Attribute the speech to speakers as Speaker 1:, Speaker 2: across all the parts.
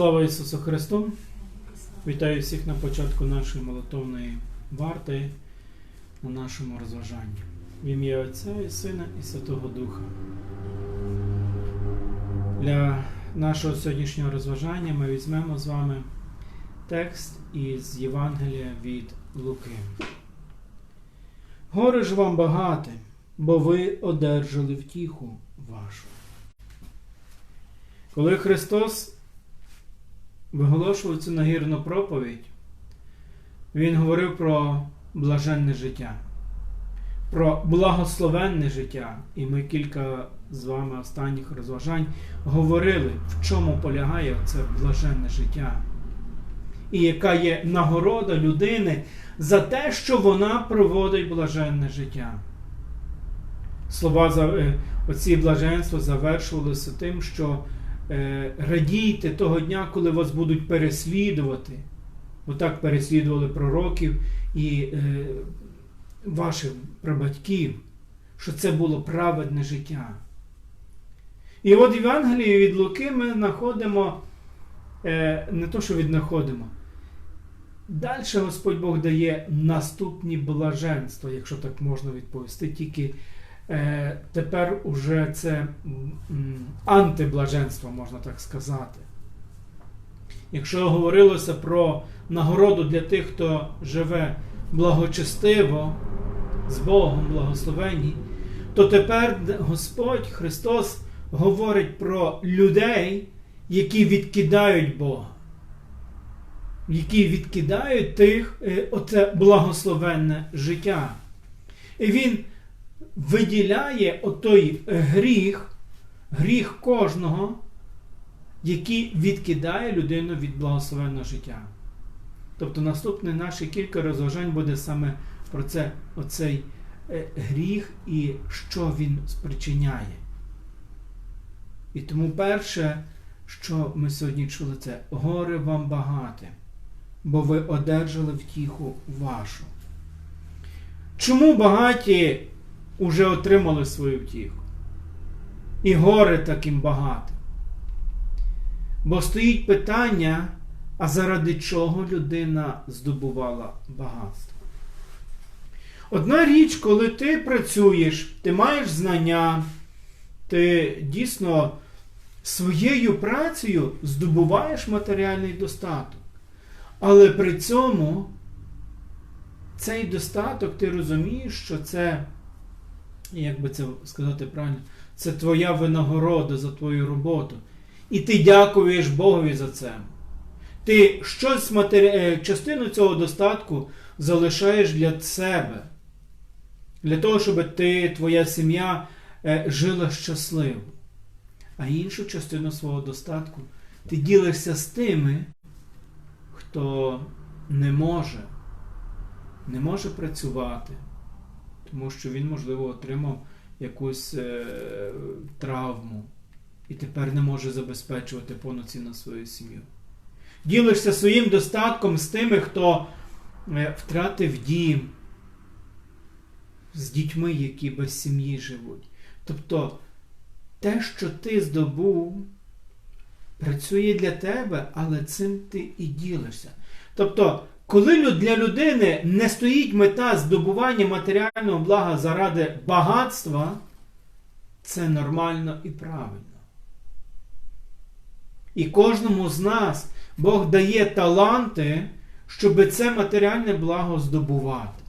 Speaker 1: Слава Ісусу Христу! Вітаю всіх на початку нашої молитовної варти на нашому розважанні. В ім'я Отця і Сина і Святого Духа. Для нашого сьогоднішнього розважання ми візьмемо з вами текст із Євангелія від Луки. Горе ж вам багате, бо ви одержали втіху вашу. Коли Христос виголошував цю нагірну проповідь, Він говорив про блаженне життя, про благословенне життя. І ми кілька з вами останніх розважань говорили, в чому полягає це блаженне життя. І яка є нагорода людини за те, що вона проводить блаженне життя. Слова е, оці блаженства завершувалися тим, що радійте того дня, коли вас будуть переслідувати. Отак переслідували пророків і е, ваших прабатьків, що це було праведне життя. І от в Євангелії від Луки ми знаходимо, е, не то, що віднаходимо, далі Господь Бог дає наступні блаженства, якщо так можна відповісти, тільки е, тепер уже це антиблаженство, можна так сказати. Якщо говорилося про нагороду для тих, хто живе благочестиво, з Богом, благословенні, то тепер Господь Христос говорить про людей, які відкидають Бога, які відкидають тих, е, оце благословенне життя. І Він виділяє отой гріх, гріх кожного, який відкидає людину від благословенного життя. Тобто наступне наші кілька розважань буде саме про це, оцей е, гріх і що він спричиняє. І тому перше, що ми сьогодні чули, це горе вам багате, бо ви одержали втіху вашу. Чому багаті уже отримали свою втіху? І горе таким багатим? Бо стоїть питання, а заради чого людина здобувала багатство? Одна річ, коли ти працюєш, ти маєш знання, ти дійсно своєю працею здобуваєш матеріальний достаток. Але при цьому цей достаток ти розумієш, що це, як би це сказати правильно, це твоя винагорода за твою роботу. І ти дякуєш Богові за це. Ти щось матері... е, частину цього достатку залишаєш для себе. Для того, щоб ти, твоя сім'я е, жила щасливо. А іншу частину свого достатку ти ділишся з тими, хто не може, не може працювати, тому що він, можливо, отримав якусь е, травму і тепер не може забезпечувати повноцінно свою сім'ю. Ділишся своїм достатком з тими, хто е, втратив дім, з дітьми, які без сім'ї живуть. Тобто те, що ти здобув, працює для тебе, але цим ти і ділишся. Тобто, коли для людини не стоїть мета здобування матеріального блага заради багатства, це нормально і правильно. І кожному з нас Бог дає таланти, щоб це матеріальне благо здобувати.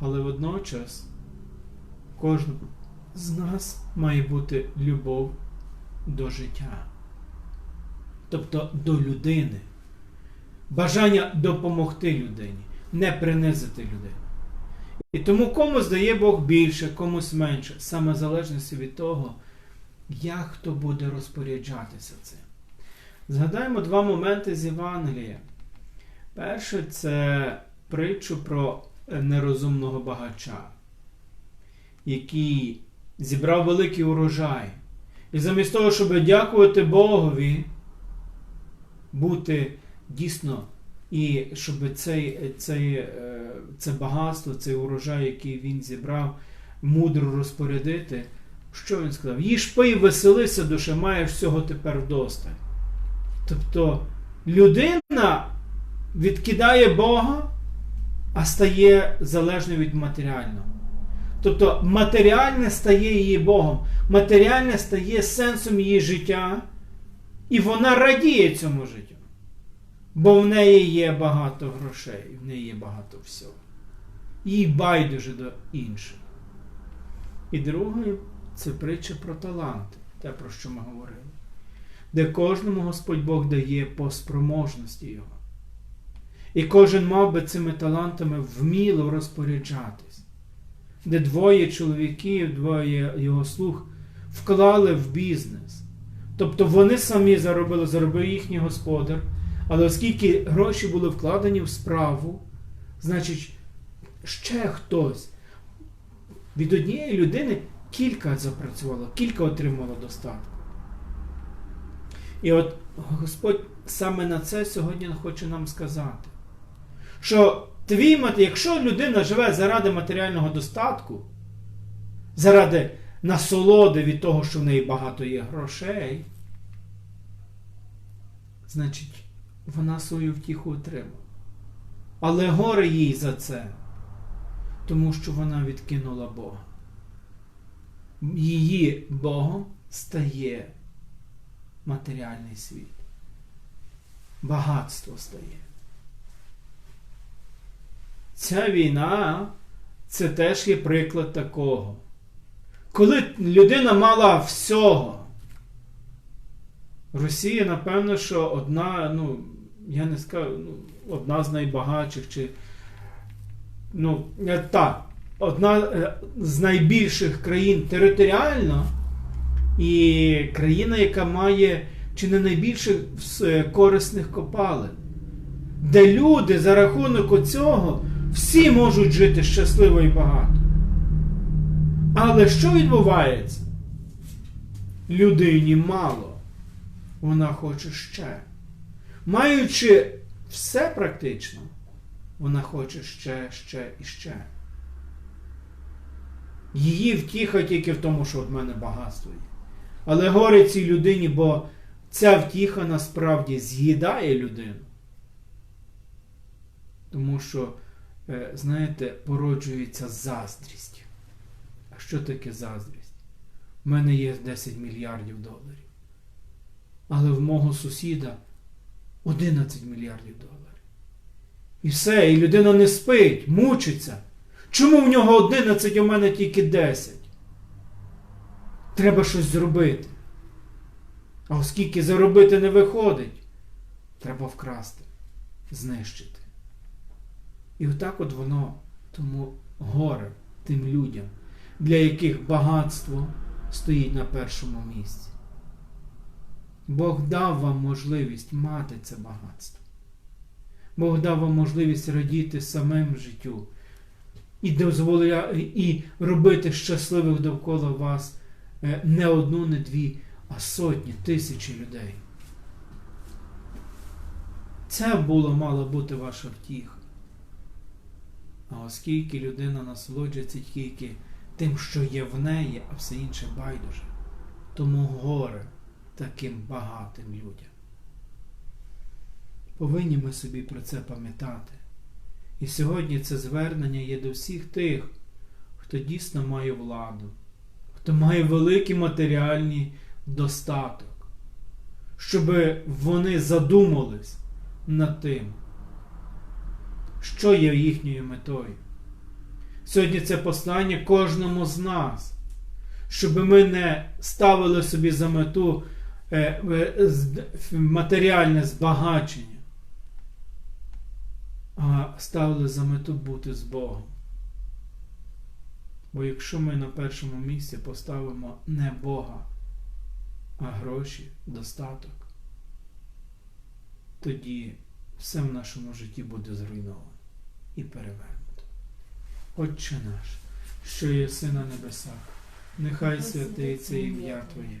Speaker 1: Але водночас кожному з нас має бути любов до життя. Тобто до людини. Бажання допомогти людині, не принизити людину. І тому комусь дає Бог більше, комусь менше, саме залежності від того, як хто буде розпоряджатися цим. Згадаємо два моменти з Євангелія. Перше це притчу про нерозумного багача, який зібрав великий урожай. І замість того, щоб дякувати Богові, бути дійсно, і щоб цей, цей, е, це багатство, цей урожай, який він зібрав, мудро розпорядити, що він сказав? Їж пий, веселися, душе, маєш всього тепер вдосталь. Тобто людина відкидає Бога, а стає залежною від матеріального. Тобто матеріальне стає її Богом, матеріальне стає сенсом її життя, і вона радіє цьому життю. Бо в неї є багато грошей, в неї є багато всього. Їй байдуже до інших. І друге, це притча про таланти, те, про що ми говорили, де кожному Господь Бог дає по спроможності Його. І кожен мав би цими талантами вміло розпоряджатись, де двоє чоловіків, двоє його слуг вклали в бізнес. Тобто вони самі заробили, заробив їхній господар, але оскільки гроші були вкладені в справу, значить, ще хтось від однієї людини кілька запрацювало, кілька отримало достатку. І от Господь саме на це сьогодні хоче нам сказати. Що твій, якщо людина живе заради матеріального достатку, заради насолоди від того, що в неї багато є грошей, значить, вона свою втіху отримала. Але горе їй за це, тому що вона відкинула Бога. Її Богом стає матеріальний світ. Багатство стає. Ця війна це теж є приклад такого. Коли людина мала всього, Росія, напевно, що одна, ну, я не скажу, ну, одна з найбагатших, чи ну, так, одна е, з найбільших країн територіально, і країна, яка має чи не найбільше е, корисних копалин, де люди за рахунок цього всі можуть жити щасливо і багато. Але що відбувається? Людині мало. Вона хоче ще. Маючи все практично, вона хоче ще, ще і ще. Її втіха тільки в тому, що в мене багатство є. Але горе цій людині, бо ця втіха насправді з'їдає людину. Тому що, е, знаєте, породжується заздрість. А що таке заздрість? У мене є 10 мільярдів доларів. Але в мого сусіда 11 мільярдів доларів. І все, і людина не спить, мучиться. Чому в нього 11, а в мене тільки 10? Треба щось зробити. А оскільки заробити не виходить, треба вкрасти, знищити. І отак от воно тому горе тим людям, для яких багатство стоїть на першому місці. Бог дав вам можливість мати це багатство. Бог дав вам можливість радіти самим життю і дозволяє, і робити щасливих довкола вас е, не одну, не дві, а сотні, тисячі людей. Це було мало бути ваша втіха. А оскільки людина насолоджується тільки тим, що є в неї, а все інше байдуже, тому горе таким багатим людям. Повинні ми собі про це пам'ятати. І сьогодні це звернення є до всіх тих, хто дійсно має владу, хто має великий матеріальний достаток, щоб вони задумались над тим, що є їхньою метою. Сьогодні це послання кожному з нас, щоб ми не ставили собі за мету матеріальне збагачення, а ставили за мету бути з Богом. Бо якщо ми на першому місці поставимо не Бога, а гроші, достаток, тоді все в нашому житті буде зруйновано і перевернуто. Отче наш, що єси на небесах, нехай святиться ім'я Твоє,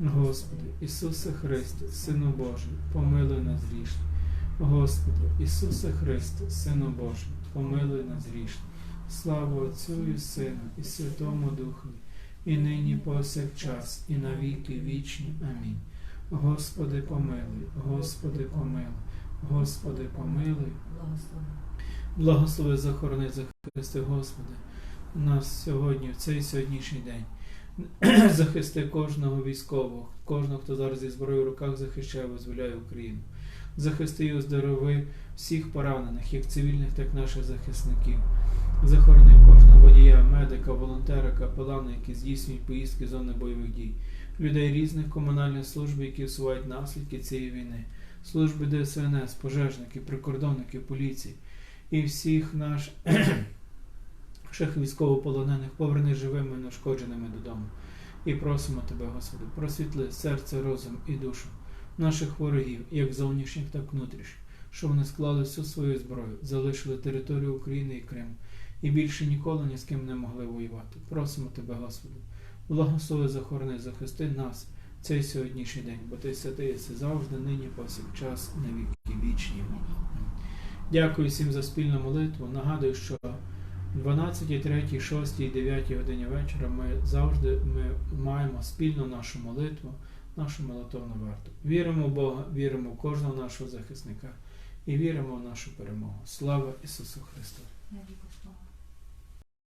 Speaker 1: Господи, Ісусе Христе, Сину Божий, помилуй нас грішних. Господи, Ісусе Христе, Сину Божий, помилуй нас грішних. Слава Отцю і Сину, і Святому Духові, і нині повсякчас, і на віки вічні. Амінь. Господи, помилуй, Господи, помилуй, Господи, помилуй.
Speaker 2: Благослови.
Speaker 1: Благослови захорони захисти, Господи, нас сьогодні, в цей сьогоднішній день. Захисти кожного військового, кожного, хто зараз зі зброєю в руках захищає, визволяє Україну. Захисти і оздорови всіх поранених, як цивільних, так і наших захисників. Захорони кожного водія, медика, волонтера, капелана, які здійснюють поїздки зони бойових дій, людей різних комунальних служб, які усувають наслідки цієї війни, служби ДСНС, пожежників, прикордонників, поліції і всіх наших військовополонених поверни живими і неушкодженими додому. І просимо Тебе, Господи, просвітли серце, розум і душу наших ворогів, як зовнішніх, так внутрішніх, що вони склали всю свою зброю, залишили територію України і Крим, і більше ніколи ні з ким не могли воювати. Просимо Тебе, Господи, благослови, захорони, захисти нас цей сьогоднішній день, бо Ти святий єси завжди, нині, повсякчас, на віки вічні. Дякую всім за спільну молитву. Нагадую, що 12, 3, 6 і 9 годині вечора ми завжди ми маємо спільну нашу молитву, нашу молитовну варту. Віримо в Бога, віримо в кожного нашого захисника і віримо в нашу перемогу. Слава Ісусу Христу!